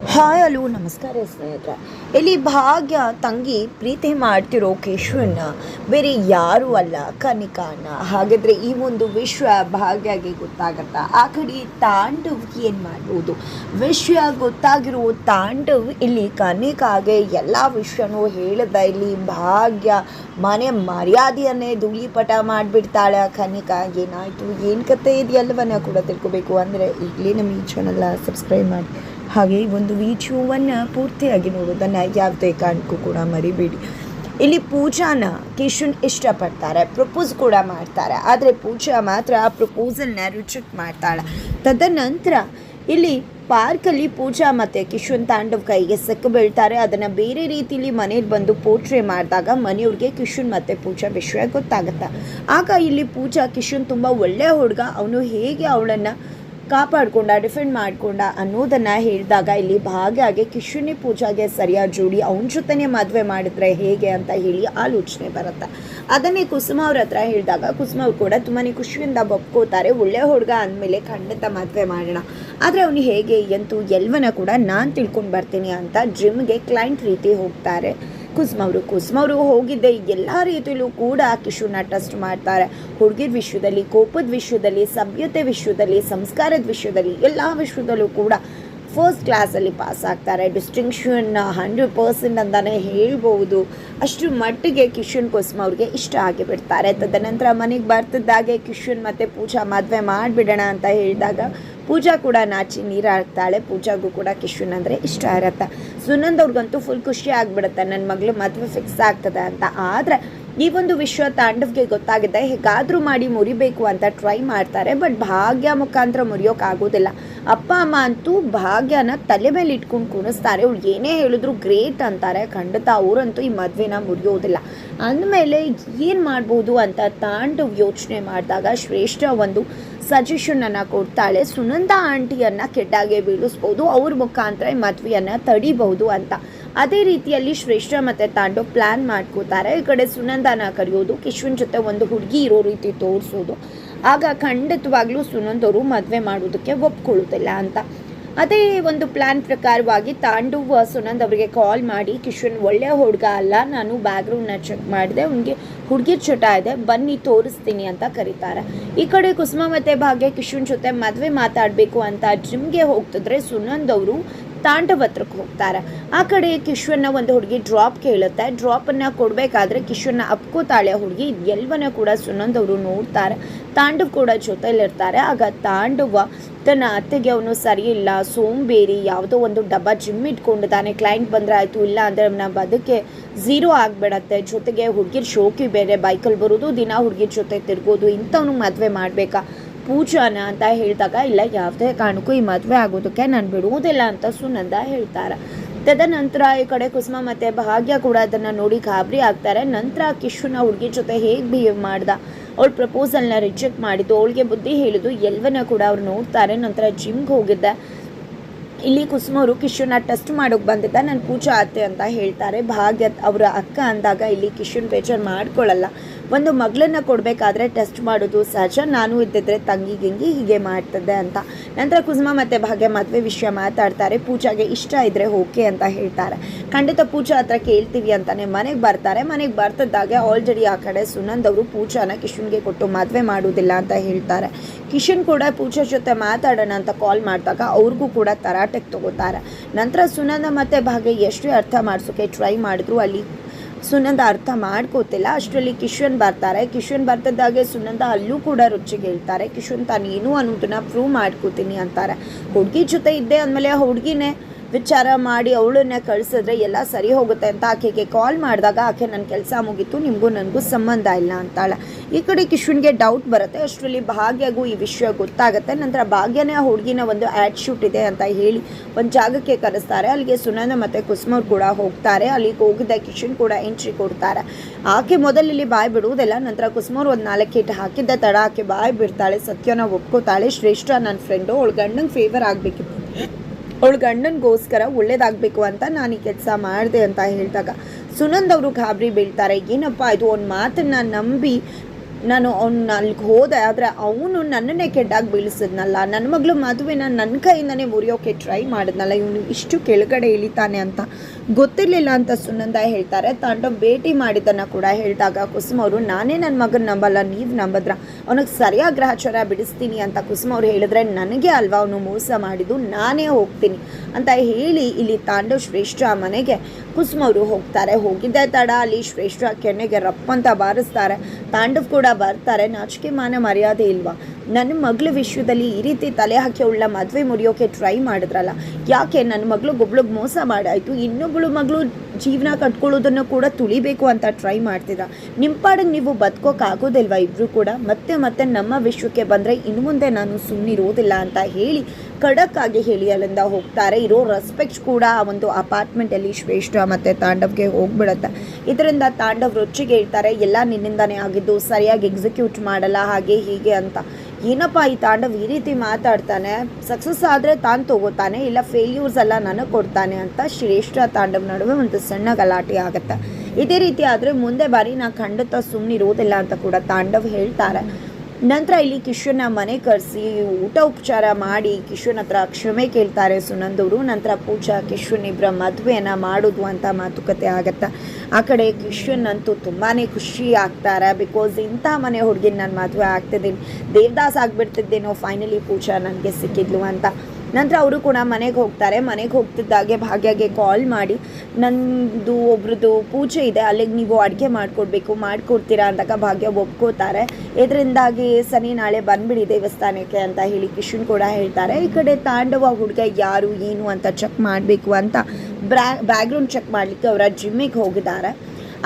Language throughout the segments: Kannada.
ಹಾಯ್ ಅಲೋ, ನಮಸ್ಕಾರ ಸ್ನೇಹಿತರೆ. ಇಲ್ಲಿ ಭಾಗ್ಯ ತಂಗಿ ಪ್ರೀತಿ ಮಾಡ್ತಿರೋ ಕೇಶವನ್ನ ಬೇರೆ ಯಾರೂ ಅಲ್ಲ ಕನಿಕಾನ ಹಾಗಾದರೆ ಈ ಒಂದು ವಿಶ್ವ ಭಾಗ್ಯಗೆ ಗೊತ್ತಾಗತ್ತಾ? ಆ ಕಡೆ ತಾಂಡವ್ ಏನು ಮಾಡ್ಬೋದು? ವಿಶ್ವ ಗೊತ್ತಾಗಿರೋ ತಾಂಡವ್ ಇಲ್ಲಿ ಕನಿಕಾಗೆ ಎಲ್ಲ ವಿಷಯನೂ ಹೇಳ್ದ. ಇಲ್ಲಿ ಭಾಗ್ಯ ಮನೆ ಮರ್ಯಾದೆಯನ್ನೇ ಧೂಳಿಪಟ ಮಾಡಿಬಿಡ್ತಾಳೆ ಕನಿಕಾ. ಏನಾಯಿತು? ಏನು ಕತೆ ಇದೆಯಲ್ಲವನ್ನ ಕೂಡ ತಿಳ್ಕೊಬೇಕು. ಅಂದರೆ ಈಗಲೇ ನಮ್ಮ ಈ ಚಾನಲ್ನ ಸಬ್ಸ್ಕ್ರೈಬ್ ಮಾಡಿ. ಹಾಗೆ ಈ ಒಂದು ವಿಡಿಯೋವನ್ನು ಪೂರ್ತಿಯಾಗಿ ನೋಡೋದನ್ನು ಯಾವುದೇ ಕಾರಣಕ್ಕೂ ಕೂಡ ಮರಿಬೇಡಿ. ಇಲ್ಲಿ ಪೂಜಾನ ಕಿಶನ್ ಇಷ್ಟಪಡ್ತಾರೆ. ಪ್ರಪೋಸ್ ಕೂಡ ಮಾಡ್ತಾರೆ. ಆದರೆ ಪೂಜಾ ಮಾತ್ರ ಆ ಪ್ರಪೋಸಲ್ನ ರಿಜೆಕ್ಟ್ ಮಾಡ್ತಾಳೆ. ತದನಂತರ ಇಲ್ಲಿ ಪಾರ್ಕಲ್ಲಿ ಪೂಜಾ ಮತ್ತು ಕಿಶನ್ ತಾಂಡವ್ ಕೈಗೆ ಸೆಕ್ಕ ಬೀಳ್ತಾರೆ. ಅದನ್ನು ಬೇರೆ ರೀತಿಲಿ ಮನೇಲಿ ಬಂದು ಪೋಟ್ರೆ ಮಾಡಿದಾಗ ಮನೆಯವ್ರಿಗೆ ಕಿಶನ್ ಮತ್ತು ಪೂಜಾ ವಿಷಯ ಗೊತ್ತಾಗುತ್ತೆ. ಆಗ ಇಲ್ಲಿ ಪೂಜಾ, ಕಿಶನ್ ತುಂಬ ಒಳ್ಳೆಯ ಹುಡುಗ. ಅವನು ಹೇಗೆ ಅವಳನ್ನು ಕಾಪಾಡ್ಕೊಂಡ ಡಿಫೆಂಡ್ ಮಾಡ್ಕೊಂಡ ಅನ್ನೋದನ್ನ ಹೇಳಿದಾಗ ಇಲ್ಲಿ ಭಾಗ್ಯಗೆ ಕಿಶುನಿ ಪೂಜಾಗೆ ಸರಿಯಾದ ಜೋಡಿ ಅವನ ಜೊತೆನೆ ಮದುವೆ ಮಾಡಿದ್ರೆ ಹೇಗೆ ಅಂತ ಹೇಳಿ ಆಲೋಚನೆ ಬರುತ್ತೆ. ಅದನ್ನೇ ಕುಸುಮ ಅವ್ರ ಹತ್ರ ಹೇಳಿದಾಗ ಕುಸುಮ ಅವ್ರು ಕೂಡ ತುಂಬಾ ಖುಷಿಯಿಂದ ಒಪ್ಕೋತಾರೆ ಒಳ್ಳೆ ಹುಡುಗ ಅಂದಮೇಲೆ ಖಂಡಿತ ಮದುವೆ ಮಾಡೋಣ. ಆದರೆ ಅವನು ಹೇಗೆ, ಎಂತೂ ಎಲ್ವನ ಕೂಡ ನಾನು ತಿಳ್ಕೊಂಡು ಬರ್ತೀನಿ ಅಂತ ಜಿಮ್ಗೆ ಕ್ಲೈಂಟ್ ರೀತಿ ಹೋಗ್ತಾರೆ. ಕುಸುಮವರು ಕುಸ್ಮವರು ಹೋಗಿದ್ದೆ ಎಲ್ಲ ರೀತಿಯಲ್ಲೂ ಕೂಡ ಕಿಶುನ ಟೆಸ್ಟ್ ಮಾಡ್ತಾರೆ. ಹುಡುಗಿರ ವಿಶ್ವದಲ್ಲಿ, ಕೋಪದ ವಿಶ್ವದಲ್ಲಿ, ಸಭ್ಯತೆ ವಿಷಯದಲ್ಲಿ ಸಂಸ್ಕಾರದ ವಿಷಯದಲ್ಲಿ ಎಲ್ಲ ವಿಷಯದಲ್ಲೂ ಕೂಡ ಫಸ್ಟ್ ಕ್ಲಾಸಲ್ಲಿ ಪಾಸ್ ಆಗ್ತಾರೆ. ಡಿಸ್ಟಿಂಕ್ಷನ್ ಹಂಡ್ರೆಡ್ ಪರ್ಸೆಂಟ್ ಅಂತಲೇ ಹೇಳ್ಬೋದು ಅಷ್ಟು ಮಟ್ಟಿಗೆ ಕಿಶನ್ ಕೋಸ್ಮ ಅವ್ರಿಗೆ ಇಷ್ಟ ಆಗಿಬಿಡ್ತಾರೆ ತದನಂತರ ಮನೆಗೆ ಬರ್ತಿದ್ದಾಗೆ ಕಿಶನ್ ಮತ್ತು ಪೂಜಾ ಮದುವೆ ಮಾಡಿಬಿಡೋಣ ಅಂತ ಹೇಳಿದಾಗ ಪೂಜಾ ಕೂಡ ನಾಚಿ ನೀರು ಹಾಕ್ತಾಳೆ ಪೂಜಾಗೂ ಕೂಡ ಕಿಶನ್ ಅಂದರೆ ಇಷ್ಟ ಇರತ್ತೆ. ಸುನಂದ್ ಅವ್ರಿಗಂತೂ ಫುಲ್ ಖುಷಿ ಆಗಿಬಿಡುತ್ತೆ. ನನ್ನ ಮಗಳು ಮದುವೆ ಫಿಕ್ಸ್ ಆಗ್ತದೆ ಅಂತ. ಆದರೆ ಈ ಒಂದು ವಿಶ್ವ ತಾಂಡವ್ಗೆ ಗೊತ್ತಾಗಿದೆ, ಹೇಗಾದರೂ ಮಾಡಿ ಮುರಿಬೇಕು ಅಂತ ಟ್ರೈ ಮಾಡ್ತಾರೆ ಬಟ್ ಭಾಗ್ಯ ಮುಖಾಂತರ ಮುರಿಯೋಕ್ಕಾಗೋದಿಲ್ಲ ಅಪ್ಪ, ಅಮ್ಮ ಅಂತೂ ಭಾಗ್ಯನ ತಲೆ ಮೇಲೆ ಇಟ್ಕೊಂಡು ಕುಣಿಸ್ತಾರೆ ಅವ್ಳು ಏನೇ ಹೇಳಿದ್ರು ಗ್ರೇಟ್ ಅಂತಾರೆ. ಖಂಡಿತ ಅವರಂತೂ ಈ ಮದುವೆನ ಮುರಿಯೋದಿಲ್ಲ. ಅಂದಮೇಲೆ ಏನು ಮಾಡ್ಬೋದು ಅಂತ ತಾಂಡವ್ ಯೋಚನೆ ಮಾಡಿದಾಗ ಶ್ರೇಷ್ಠ ಒಂದು ಸಜೆಷನನ್ನು ಕೊಡ್ತಾಳೆ. ಸುನಂದ ಆಂಟಿಯನ್ನು ಕೆಟ್ಟಾಗೆ ಬೀಳಿಸ್ಬೋದು. ಅವ್ರ ಮುಖಾಂತರ ಈ ಮದುವೆಯನ್ನು ತಡಿಬಹುದು ಅಂತ. ಅದೇ ರೀತಿಯಲ್ಲಿ ಶ್ರೇಷ್ಠ ಮತ್ತು ತಾಂಡವ್ ಪ್ಲ್ಯಾನ್ ಮಾಡ್ಕೋತಾರೆ. ಈ ಕಡೆ ಸುನಂದನ ಕರೆಯೋದು, ಕಿಶ್ವನ್ ಜೊತೆ ಒಂದು ಹುಡುಗಿ ಇರೋ ರೀತಿ ತೋರಿಸೋದು. ಆಗ ಖಂಡಿತವಾಗ್ಲೂ ಸುನಂದ್ ಅವರು ಮದುವೆ ಮಾಡೋದಕ್ಕೆ ಒಪ್ಕೊಳ್ಳೋದಿಲ್ಲ ಅಂತ. ಅದೇ ಒಂದು ಪ್ಲ್ಯಾನ್ ಪ್ರಕಾರವಾಗಿ ತಾಂಡವ್, ಸುನಂದ್ ಅವರಿಗೆ ಕಾಲ್ ಮಾಡಿ ಕಿಶನ್ ಒಳ್ಳೆಯ ಹುಡುಗ ಅಲ್ಲ, ನಾನು ಬ್ಯಾಗ್ರೌಂಡ್ನ ಚೆಕ್ ಮಾಡಿದೆ, ಅವನಿಗೆ ಹುಡುಗಿ ಚಟ ಇದೆ, ಬನ್ನಿ ತೋರಿಸ್ತೀನಿ ಅಂತ ಕರೀತಾರೆ. ಈ ಕಡೆ ಕುಸುಮ ಮತ್ತು ಭಾಗ್ಯ ಕಿಶನ್ ಜೊತೆ ಮದುವೆ ಮಾತಾಡಬೇಕು ಅಂತ ಜಿಮ್ಗೆ ಹೋಗ್ತಿದ್ರೆ ಸುನಂದ್ ಅವರು ತಾಂಡವ್ ಹತ್ರಕ್ಕೆ ಹೋಗ್ತಾರೆ. ಆ ಕಡೆ ಕಿಶ್ವನ್ನ ಒಂದು ಹುಡುಗಿ ಡ್ರಾಪ್ ಕೇಳುತ್ತೆ. ಡ್ರಾಪನ್ನು ಕೊಡಬೇಕಾದ್ರೆ ಕಿಶ್ವನ್ನ ಅಪ್ಕೋತಾಳೆ ಹುಡುಗಿ ಎಲ್ಲವನ್ನ ಕೂಡ ಸುನಂದ್ ಅವರು ನೋಡ್ತಾರೆ. ತಾಂಡವ್ ಕೂಡ ಜೊತೆಯಲ್ಲಿರ್ತಾರೆ ಆಗ ತಾಂಡವ ತನ್ನ ಅತ್ತೆಗೆ ಅವನು ಸರಿ ಇಲ್ಲ, ಸೋಂಬೇರಿ, ಯಾವುದೋ ಒಂದು ಡಬ್ಬ ಜಿಮ್ ಇಟ್ಕೊಂಡಿದ್ದಾನೆ ಕ್ಲೈಂಟ್ ಬಂದರೆ ಆಯಿತು, ಇಲ್ಲ ಅಂದರೆ ಅವನ ಬದುಕೆ ಝೀರೋ ಆಗಿಬಿಡತ್ತೆ. ಜೊತೆಗೆ ಹುಡುಗಿರ್ ಶೋಕಿ ಬೇರೆ ಬೈಕಲ್ಲಿ ಬರೋದು, ದಿನ ಹುಡುಗಿರ್ ಜೊತೆ ತಿರ್ಗೋದು ಇಂಥವ್ನಿಗೆ ಮದುವೆ ಮಾಡಬೇಕಾ? ಪೂಜಾನ ಅಂತ ಹೇಳಿದಾಗ, ಇಲ್ಲ, ಯಾವುದೇ ಕಾರಣಕ್ಕೂ ಈ ಮದುವೆ ಆಗೋದಕ್ಕೆ ನಾನು ಬಿಡುವುದಿಲ್ಲ ಅಂತ ಸುನಂದ ಹೇಳ್ತಾರೆ. ತದನಂತರ ಈ ಕಡೆ ಕುಸುಮ ಮತ್ತು ಭಾಗ್ಯ ಕೂಡ ಅದನ್ನು ನೋಡಿ ಗಾಬರಿ ಆಗ್ತಾರೆ. ನಂತರ ಕಿಶುನ ಹುಡುಗಿ ಜೊತೆ ಹೇಗೆ ಬಿಹೇವ್ ಮಾಡ್ದ? ಅವಳು ಪ್ರಪೋಸಲ್ನ ರಿಜೆಕ್ಟ್ ಮಾಡಿದ್ದು, ಅವಳಿಗೆ ಬುದ್ಧಿ ಹೇಳಿದ್ದು ಎಲ್ಲವನ್ನ ಕೂಡ ಅವ್ರು ನೋಡ್ತಾರೆ. ನಂತರ ಜಿಮ್ಗೆ ಹೋಗಿದ್ದೆ. ಇಲ್ಲಿ ಕುಸುಮವರು ಕಿಶುನ ಟೆಸ್ಟ್ ಮಾಡೋಕೆ ಬಂದಿದ್ದ. ನಾನು ಪೂಜಾ ಅತ್ತೆ ಅಂತ ಹೇಳ್ತಾರೆ. ಭಾಗ್ಯ, ಅವರ ಅಕ್ಕ ಅಂದಾಗ ಇಲ್ಲಿ ಕಿಶುನ್ ಬೇಜಾರು ಮಾಡ್ಕೊಳ್ಳಲ್ಲ ಒಂದು ಮಗಳನ್ನ ಕೊಡಬೇಕಾದ್ರೆ ಟೆಸ್ಟ್ ಮಾಡೋದು ಸಹಜ. ನಾನು ಇದ್ದಿದ್ರೆ ತಂಗಿ ಗಿಂಗಿ ಹೀಗೆ ಮಾಡ್ತದೆ ಅಂತ. ನಂತರ ಕುಸುಮ ಮತ್ತು ಭಾಗ್ಯ ಮದುವೆ ವಿಷಯ ಮಾತಾಡ್ತಾರೆ. ಪೂಜಾಗೆ ಇಷ್ಟ ಇದ್ದರೆ ಓಕೆ ಅಂತ ಹೇಳ್ತಾರೆ. ಖಂಡಿತ ಪೂಜಾ ಹತ್ರ ಕೇಳ್ತೀವಿ ಅಂತಾನೆ ಮನೆಗೆ ಬರ್ತಾರೆ. ಮನೆಗೆ ಬರ್ತಿದ್ದಾಗೆ ಆಲ್ರೆಡಿ ಆ ಕಡೆ ಸುನಂದ್ ಅವರು ಪೂಜಾನ ಕಿಶನ್ಗೆ ಕೊಟ್ಟು ಮದುವೆ ಮಾಡೋದಿಲ್ಲ ಅಂತ ಹೇಳ್ತಾರೆ. ಕಿಶನ್ ಕೂಡ ಪೂಜಾ ಜೊತೆ ಮಾತಾಡೋಣ ಅಂತ ಕಾಲ್ ಮಾಡಿದಾಗ ಅವ್ರಿಗೂ ಕೂಡ ತರಾಟೆಗೆ ತಗೋತಾರೆ. ನಂತರ ಸುನಂದ ಮತ್ತು ಭಾಗ್ಯ ಎಷ್ಟೇ ಅರ್ಥ ಮಾಡಿಸೋಕೆ ಟ್ರೈ ಮಾಡಿದ್ರು. ಅಲ್ಲಿ ಸುನಂದ ಅರ್ಥ ಮಾಡ್ಕೋತಿಲ್ಲ. ಅಷ್ಟರಲ್ಲಿ ಕಿಶನ್ ಬರ್ತಾರೆ. ಕಿಶನ್ ಬರ್ತಿದ್ದಾಗೆ ಸುನಂದ ಅಲ್ಲೂ ಕೂಡ ರುಚಿಗೆ ಹೇಳ್ತಾರೆ. ಕಿಶನ್ ತಾನೇನು ಅನ್ನೋದನ್ನ ಪ್ರೂವ್ ಮಾಡ್ಕೋತೀನಿ ಅಂತಾರೆ. ಹುಡುಗಿ ಜೊತೆ ಇದ್ದೆ ಅಂದಮೇಲೆ ಹುಡುಗಿನೇ ವಿಚಾರ ಮಾಡಿ ಅವಳನ್ನ ಕಳಿಸಿದ್ರೆ ಎಲ್ಲ ಸರಿ ಹೋಗುತ್ತೆ ಅಂತ ಆಕೆಗೆ ಕಾಲ್ ಮಾಡಿದಾಗ ಆಕೆ ನನ್ನ ಕೆಲಸ ಮುಗೀತು, ನಿಮಗೂ ನನಗೂ ಸಂಬಂಧ ಇಲ್ಲ ಅಂತಾಳೆ. ಈ ಕಡೆ ಕಿಶನ್ಗೆ ಡೌಟ್ ಬರುತ್ತೆ, ಅಷ್ಟರಲ್ಲಿ ಭಾಗ್ಯಗೂ ಈ ವಿಷಯ ಗೊತ್ತಾಗುತ್ತೆ. ನಂತರ ಭಾಗ್ಯನೇ ಆ ಹುಡುಗಿನ ಒಂದು ಆ್ಯಡ್ ಶೂಟ್ ಇದೆ ಅಂತ ಹೇಳಿ ಒಂದು ಜಾಗಕ್ಕೆ ಕರೆಸ್ತಾರೆ. ಅಲ್ಲಿಗೆ ಸುನಂದ ಮತ್ತು ಕುಸುಮವ್ರು ಕೂಡ ಹೋಗ್ತಾರೆ. ಅಲ್ಲಿಗೆ ಹೋಗಿದ್ದ ಕಿಶನ್ ಕೂಡ ಎಂಟ್ರಿ ಕೊಡ್ತಾರೆ. ಆಕೆ ಮೊದಲಲ್ಲಿ ಬಾಯ್ ಬಿಡುವುದಿಲ್ಲ. ನಂತರ ಕುಸುಮವ್ರು ಒಂದು ನಾಲ್ಕು ಇಟ್ಟು ಹಾಕಿದ್ದ ತಡ ಆಕೆ ಬಾಯ್ ಬಿಡ್ತಾಳೆ, ಸತ್ಯನ ಒಪ್ಕೋತಾಳೆ, ಶ್ರೇಷ್ಠ ನನ್ನ ಫ್ರೆಂಡು ಅವಳು ಗಂಡಂಗೆ ಫೇವರ್ ಆಗಬೇಕಿತ್ತು. ಅವಳು ಗಂಡನಿಗೋಸ್ಕರ ಒಳ್ಳೇದಾಗಬೇಕು ಅಂತ ನಾನು ಈ ಕೆಲಸ ಮಾಡಿದೆ ಅಂತ ಹೇಳಿದಾಗ ಸುನಂದ್ ಅವರು ಗಾಬರಿ ಬೀಳ್ತಾರೆ, ಏನಪ್ಪ ಇದು ಅವ್ನ ಮಾತನ್ನು ನಂಬಿ ನಾನು ಅವ್ನು ಅಲ್ಲಿಗೆ ಹೋದೆ, ಆದರೆ ಅವನು ನನ್ನನ್ನೇ ಕೆಡ್ಡಾಗಿ ಬೀಳಿಸಿದ್ನಲ್ಲ ನನ್ನ ಮಗಳು ಮದುವೆನ ನನ್ನ ಕೈಯಿಂದನೇ ಮುರಿಯೋಕೆ ಟ್ರೈ ಮಾಡಿದ್ನಲ್ಲ, ಇವನು ಇಷ್ಟು ಕೆಳಗಡೆ ಇಳಿತಾನೆ ಅಂತ. ಗೊತ್ತಿರಲಿಲ್ಲ ಅಂತ ಸುನಂದ ಹೇಳ್ತಾರೆ. ತಾಂಡವ್ ಭೇಟಿ ಮಾಡಿದ್ದನ್ನು ಕೂಡ ಹೇಳಿದಾಗ ಕುಸುಮ ಅವರು, ನಾನೇ ನನ್ನ ಮಗನ ನಂಬಲ್ಲ, ನೀವು ನಂಬದ್ರ. ಅವನಿಗೆ ಸರಿಯಾಗಿ ಗ್ರಹಚಾರ ಬಿಡಿಸ್ತೀನಿ ಅಂತ ಕುಸುಮ ಅವ್ರು ಹೇಳಿದ್ರೆ, ನನಗೆ ಅಲ್ವಾ ಅವನು ಮೋಸ ಮಾಡಿದ್ದು? ನಾನೇ ಹೋಗ್ತೀನಿ. ಅಂತ ಹೇಳಿ ಇಲ್ಲಿ ತಾಂಡವ್ ಶ್ರೇಷ್ಠ ಮನೆಗೆ ಕುಸುಮ ಅವರು ಹೋಗ್ತಾರೆ. ಹೋಗಿದ್ದೆ ತಡ, ಅಲ್ಲಿ ಶ್ರೇಷ್ಠ ಕೆನ್ನೆಗೆ ರಪ್ಪಂತ ಬಾರಿಸ್ತಾರೆ. ತಾಂಡವ್ ಕೂಡ ಬರ್ತಾರೆ. ನಾಚಿಕೆ ಮಾನ ಮರ್ಯಾದೆ ಇಲ್ವಾ? ನನ್ನ ಮಗಳ ವಿಶ್ವದಲ್ಲಿ ಈ ರೀತಿ ತಲೆ ಹಾಕಿ ಅವಳ ಮದುವೆ ಮುರಿಯೋಕೆ ಟ್ರೈ ಮಾಡಿದ್ರಲ್ಲ, ಯಾಕೆ ನನ್ನ ಮಗಳು ಒಬ್ಳಿಗೆ ಮೋಸ ಮಾಡಾಯಿತು? ಇನ್ನೊಬ್ಳು ಮಗಳು ಜೀವನ ಕಟ್ಕೊಳ್ಳೋದನ್ನು ಕೂಡ ತುಳಿಬೇಕು ಅಂತ ಟ್ರೈ ಮಾಡ್ತಿದ್ದ. ನಿಮ್ಮ ಪಾಡಿಗೆ ನೀವು ಬದುಕೋಕ್ಕಾಗೋದಿಲ್ವಾ ಇಬ್ಬರು ಕೂಡ? ಮತ್ತೆ ಮತ್ತೆ ನಮ್ಮ ವಿಶ್ವಕ್ಕೆ ಬಂದರೆ ಇನ್ನು ಮುಂದೆ ನಾನು ಸುಮ್ಮನಿರೋದಿಲ್ಲ ಅಂತ ಹೇಳಿ ಖಡಕ್ ಆಗಿ ಹೇಳಿ ಅಲ್ಲಿಂದ ಹೋಗ್ತಾರೆ. ಇರೋ ರೆಸ್ಪೆಕ್ಟ್ ಕೂಡ ಆ ಒಂದು ಅಪಾರ್ಟ್ಮೆಂಟಲ್ಲಿ ಶ್ರೇಷ್ಠ ಮತ್ತು ತಾಂಡವ್ಗೆ ಹೋಗ್ಬಿಡುತ್ತೆ. ಇದರಿಂದ ತಾಂಡವ್ ರುಚಿಗೆ ಎಲ್ಲ ನಿನ್ನಿಂದಾನೇ ಆಗಿದ್ದು, ಸರಿಯಾಗಿ ಎಕ್ಸಿಕ್ಯೂಟ್ ಮಾಡಲ್ಲ, ಹಾಗೆ ಹೀಗೆ ಅಂತ. ಏನಪ್ಪ ಈ ತಾಂಡವ್ ಈ ರೀತಿ ಮಾತಾಡ್ತಾನೆ? ಸಕ್ಸಸ್ ಆದರೆ ತಾನು ತಗೋತಾನೆ, ಇಲ್ಲ ಫೇಲ್ಯೂರ್ಸ್ ಎಲ್ಲ ನನಗೆ ಕೊಡ್ತಾನೆ ಅಂತ ಶ್ರೇಷ್ಠ ತಾಂಡವ್ ನಡುವೆ ಒಂದು ಸಣ್ಣ ಗಲಾಟೆ ಆಗುತ್ತೆ. ಇದೇ ರೀತಿ ಆದರೆ ಮುಂದೆ ಬಾರಿ ನಾ ಖಂಡಿತ ಸುಮ್ಮನಿರೋದಿಲ್ಲ ಅಂತ ಕೂಡ ತಾಂಡವ್ ಹೇಳ್ತಾರೆ. ನಂತರ ಇಲ್ಲಿ ಕಿಶೋರ್ನ ಮನೆ ಕರೆಸಿ, ಊಟ ಉಪಚಾರ ಮಾಡಿ ಕಿಶೋರ್ ಹತ್ರ ಕ್ಷಮೆ ಕೇಳ್ತಾರೆ ಸುನಂದವರು ನಂತರ ಪೂಜಾ ಕಿಶನ್ ಇಬ್ಬರ ಮದುವೆಯನ್ನು ಮಾಡೋದು ಅಂತ ಮಾತುಕತೆ ಆಗತ್ತೆ? ಆ ಕಡೆ ಕಿಶನ್ ಅಂತೂ ತುಂಬಾ ಖುಷಿ ಆಗ್ತಾರೆ. ಬಿಕಾಸ್ ಇಂಥ ಮನೆ ಹುಡುಗಿನ ನಾನು ಮದುವೆ ಆಗ್ತಿದ್ದೀನಿ. ದೇವದಾಸ್ ಆಗಿಬಿಡ್ತಿದ್ದೇನೋ ಫೈನಲಿ ಪೂಜಾ ನನಗೆ ಸಿಕ್ಕಿದ್ಲು ಅಂತ. ನಂತರ ಅವರು ಕೂಡ ಮನೆಗೆ ಹೋಗ್ತಾರೆ. ಮನೆಗೆ ಹೋಗ್ತಿದ್ದಾಗೆ ಭಾಗ್ಯಗೆ ಕಾಲ್ ಮಾಡಿ, ನಂದು ಒಬ್ರದ್ದು ಪೂಜೆ ಇದೆ, ಅಲ್ಲಿಗೆ ನೀವು ಅಡುಗೆ ಮಾಡಿಕೊಡ್ಬೇಕು, ಮಾಡಿಕೊಡ್ತೀರಾ? ಅಂದಾಗ ಭಾಗ್ಯ ಒಪ್ಕೋತಾರೆ. ಇದರಿಂದಾಗಿ ಸನಿ ನಾಳೆ ಬಂದ್ಬಿಡಿ ದೇವಸ್ಥಾನಕ್ಕೆ ಅಂತ ಹೇಳಿ ಕಿಶನ್ ಕೂಡ ಹೇಳ್ತಾರೆ. ಈ ಕಡೆ ತಾಂಡವ ಹುಡುಗ ಯಾರು, ಏನು ಅಂತ ಚೆಕ್ ಮಾಡಬೇಕು ಅಂತ ಬ್ರ್ಯಾ ಬ್ಯಾಕ್ಗ್ರೌಂಡ್ ಚೆಕ್ ಮಾಡಲಿಕ್ಕೆ ಅವರ ಜಿಮ್ಮಿಗೆ ಹೋಗಿದ್ದಾರೆ.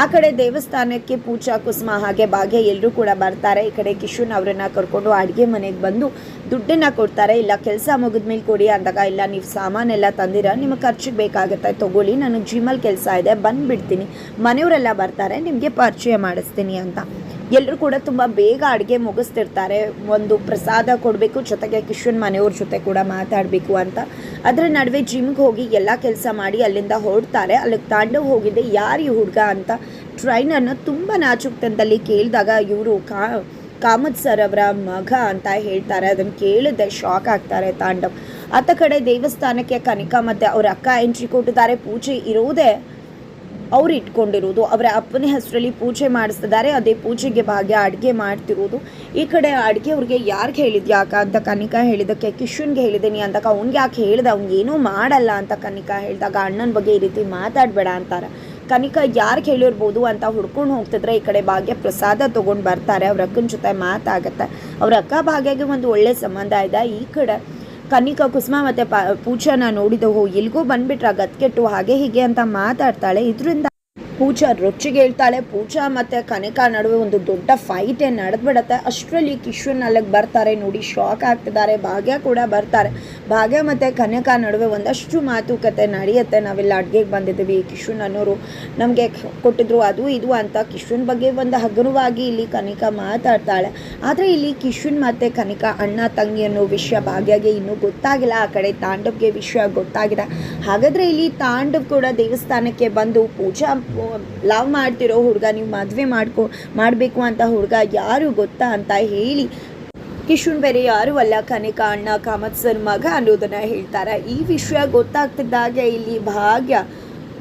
ಆ ಕಡೆ ದೇವಸ್ಥಾನಕ್ಕೆ ಪೂಜಾ, ಕುಸುಮ ಹಾಗೆ ಭಾಗ್ಯ ಎಲ್ಲರೂ ಕೂಡ ಬರ್ತಾರೆ. ಈ ಕಡೆ ಕಿಶುನ್ ಅವರನ್ನ ಕರ್ಕೊಂಡು ಅಡುಗೆ ಮನೆಗೆ ಬಂದು ದುಡ್ಡನ್ನ ಕೊಡ್ತಾರೆ. ಇಲ್ಲ, ಕೆಲಸ ಮುಗಿದ್ಮೇಲೆ ಕೊಡಿ ಅಂದಾಗ, ಇಲ್ಲ, ನೀವು ಸಾಮಾನೆಲ್ಲ ತಂದಿರ, ನಿಮಗೆ ಖರ್ಚಿಗೆ ಬೇಕಾಗುತ್ತೆ, ತಗೊಳ್ಳಿ ನನಗೆ ಜಿಮಲ್ಲಿ ಕೆಲಸ ಇದೆ, ಬಂದುಬಿಡ್ತೀನಿ. ಮನೆಯವರೆಲ್ಲ ಬರ್ತಾರೆ, ನಿಮಗೆ ಪರಿಚಯ ಮಾಡಿಸ್ತೀನಿ ಅಂತ. ಎಲ್ಲರೂ ಕೂಡ ತುಂಬ ಬೇಗ ಅಡುಗೆ ಮುಗಿಸ್ತಿರ್ತಾರೆ. ಒಂದು ಪ್ರಸಾದ ಕೊಡಬೇಕು, ಜೊತೆಗೆ ಕಿಶನ್ ಮನೆಯವ್ರ ಜೊತೆ ಕೂಡ ಮಾತಾಡಬೇಕು ಅಂತ. ಅದರ ನಡುವೆ ಜಿಮ್ಗೆ ಹೋಗಿ ಎಲ್ಲ ಕೆಲಸ ಮಾಡಿ ಅಲ್ಲಿಂದ ಹೊರಡ್ತಾರೆ. ಅಲ್ಲಿಗೆ ತಾಂಡವ್ ಹೋಗಿದ್ದೆ, ಯಾರು ಈ ಹುಡುಗ ಅಂತ ಟ್ರೈನರ್ನ ತುಂಬ ನಾಚುಕ್ತನದಲ್ಲಿ ಕೇಳಿದಾಗ ಇವರು ಕಾ, ಕಾಮತ್ ಸರ್ ಅವರ ಮಗ ಅಂತ ಹೇಳ್ತಾರೆ. ಅದನ್ನು ಕೇಳಿದ್ರೆ ಶಾಕ್ ಆಗ್ತಾರೆ ತಾಂಡವ್. ಆತ ಕಡೆ ದೇವಸ್ಥಾನಕ್ಕೆ ಕನಿಕಾ ಮತ್ತು ಅವ್ರ ಅಕ್ಕ ಎಂಟ್ರಿ ಕೊಟ್ಟಿದ್ದಾರೆ. ಪೂಜೆ ಇರೋದೇ ಅವ್ರು ಇಟ್ಕೊಂಡಿರೋದು, ಅವರ ಅಪ್ಪನ ಹೆಸರಲ್ಲಿ ಪೂಜೆ ಮಾಡಿಸ್ತಿದ್ದಾರೆ, ಅದೇ ಪೂಜೆಗೆ ಭಾಗ್ಯ ಅಡುಗೆ ಮಾಡ್ತಿರೋದು. ಈ ಕಡೆ ಅಡುಗೆ ಅವ್ರಿಗೆ ಯಾರಿಗೆ ಹೇಳಿದ್ಯಾ ಅಕ್ಕ ಅಂತ ಕನಿಕಾ ಹೇಳಿದ್ದಕ್ಕೆ, ಕಿಶುನ್ಗೆ ಹೇಳಿದ್ದೀನಿ ಅಂತಕ್ಕ ಅವ್ನಿಗೆ ಯಾಕೆ ಹೇಳಿದೆ? ಅವ್ನಿಗೆ ಏನೂ ಮಾಡಲ್ಲ ಅಂತ ಕನಿಕಾ ಹೇಳಿದಾಗ, ಅಣ್ಣನ ಬಗ್ಗೆ ಈ ರೀತಿ ಮಾತಾಡಬೇಡ ಅಂತಾರೆ. ಕನಿಕಾ ಯಾರಿಗೆ ಹೇಳಿರ್ಬೋದು ಅಂತ ಹುಡ್ಕೊಂಡು ಹೋಗ್ತಿದ್ರೆ ಈ ಕಡೆ ಭಾಗ್ಯ ಪ್ರಸಾದ ತೊಗೊಂಡು ಬರ್ತಾರೆ, ಅವ್ರ ಅಕ್ಕನ ಜೊತೆ ಮಾತಾಗತ್ತೆ. ಅವ್ರ ಅಕ್ಕ ಭಾಗ್ಯಗೆ ಒಂದು ಒಳ್ಳೆ ಸಂಬಂಧ ಇದೆ. ಈ ಕಡೆ ಕನಿಕಾ ಕುಸುಮ ಮತ್ತು ಪ ಪೂಜಾನ ನೋಡಿದವು. ಎಲ್ಗೂ ಬಂದ್ಬಿಟ್ರೆ. ಗತ್ಕೆಟ್ಟು ಹಾಗೆ ಹೀಗೆ ಅಂತ ಮಾತಾಡ್ತಾಳೆ. ಇದರಿಂದ ಪೂಜಾ ರೊಚ್ಚಿಗೆ ಹೇಳ್ತಾಳೆ, ಪೂಜಾ ಮತ್ತು ಕನಕ ನಡುವೆ ಒಂದು ದೊಡ್ಡ ಫೈಟೇ ನಡೆದ್ಬಿಡತ್ತೆ. ಅಷ್ಟರಲ್ಲಿ ಕಿಶನ್ ಅಲ್ಲಿಗೆ ಬರ್ತಾರೆ, ನೋಡಿ ಶಾಕ್ ಆಗ್ತಿದ್ದಾರೆ. ಭಾಗ್ಯ ಕೂಡ ಬರ್ತಾರೆ. ಭಾಗ್ಯ ಮತ್ತು ಕನಕ ನಡುವೆ ಒಂದಷ್ಟು ಮಾತುಕತೆ ನಡೆಯುತ್ತೆ. ನಾವೆಲ್ಲ ಅಡುಗೆಗೆ ಬಂದಿದ್ದೀವಿ. ಕಿಶನ್ ಅನ್ನೋರು ನಮಗೆ ಕೊಟ್ಟಿದ್ರು ಅದು ಇದು ಅಂತ. ಕಿಶನ್ ಬಗ್ಗೆ ಒಂದು ಹಗುರವಾಗಿ ಇಲ್ಲಿ ಕನಿಕಾ ಮಾತಾಡ್ತಾಳೆ. ಆದರೆ ಇಲ್ಲಿ ಕಿಶನ್ ಮತ್ತು ಕನಿಕಾ ಅಣ್ಣ, ತಂಗಿ ಅನ್ನೋ ವಿಷಯ ಭಾಗ್ಯಗೆ ಇನ್ನೂ ಗೊತ್ತಾಗಿಲ್ಲ. ಆ ಕಡೆ ತಾಂಡವ್ಗೆ ವಿಷಯ ಗೊತ್ತಾಗಿದೆ. ಹಾಗಾದರೆ ಇಲ್ಲಿ ತಾಂಡವ್ ಕೂಡ ದೇವಸ್ಥಾನಕ್ಕೆ ಬಂದು ಪೂಜಾ ಲವ್ ಮಾಡ್ತಿರೋ ಹುಡುಗ, ನೀವು ಮದುವೆ ಮಾಡ್ಕೊ, ಮಾಡಬೇಕು ಅಂತ ಹುಡುಗ ಯಾರು ಗೊತ್ತಾ ಅಂತ ಹೇಳಿ ಕಿಶುನ್ ಬೇರೆ ಯಾರು ಅಲ್ಲ ಕನಿಕ ಅಣ್ಣ ಕಾಮತ್ ಸರ್ ಮಗ ಅನ್ನೋದನ್ನು ಹೇಳ್ತಾರೆ. ಈ ವಿಷಯ ಗೊತ್ತಾಗ್ತಿದ್ದಾಗೆ ಇಲ್ಲಿ ಭಾಗ್ಯ,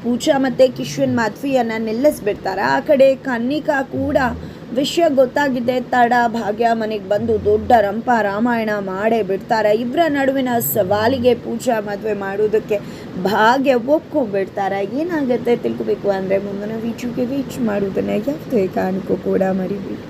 ಪೂಜಾ ಮತ್ತು ಕಿಶುನ್ ಮದ್ವೆಯನ್ನು ನಿಲ್ಲಿಸ್ಬಿಡ್ತಾರೆ. ಆ ಕಡೆ ಕನ್ನಿಕಾ ಕೂಡ ವಿಷಯ ಗೊತ್ತಾಗಿದೆ, ತಡ, ಭಾಗ್ಯ, ಮನೆಗೆ ಬಂದು ದೊಡ್ಡ ರಂಪ ರಾಮಾಯಣ ಮಾಡೇ ಬಿಡ್ತಾರೆ. ಇಬ್ಬರ ನಡುವಿನ ಸವಾಲಿಗೆ ಪೂಜಾ ಮದುವೆ ಮಾಡೋದಕ್ಕೆ ಭಾಗ್ಯ ಒಪ್ಕೊಂಡ್ಬಿಡ್ತಾರೆ. ಏನಾಗುತ್ತೆ ತಿಳ್ಕೊಬೇಕು ಅಂದರೆ ಮುಂದಿನ ವೀಚುಗೆ ವೀಚ್ ಮಾಡುವುದನ್ನು ಯಾವುದೇ ಕಾರಣಕ್ಕೂ ಕೂಡ ಮರಿಬೇಡಿ.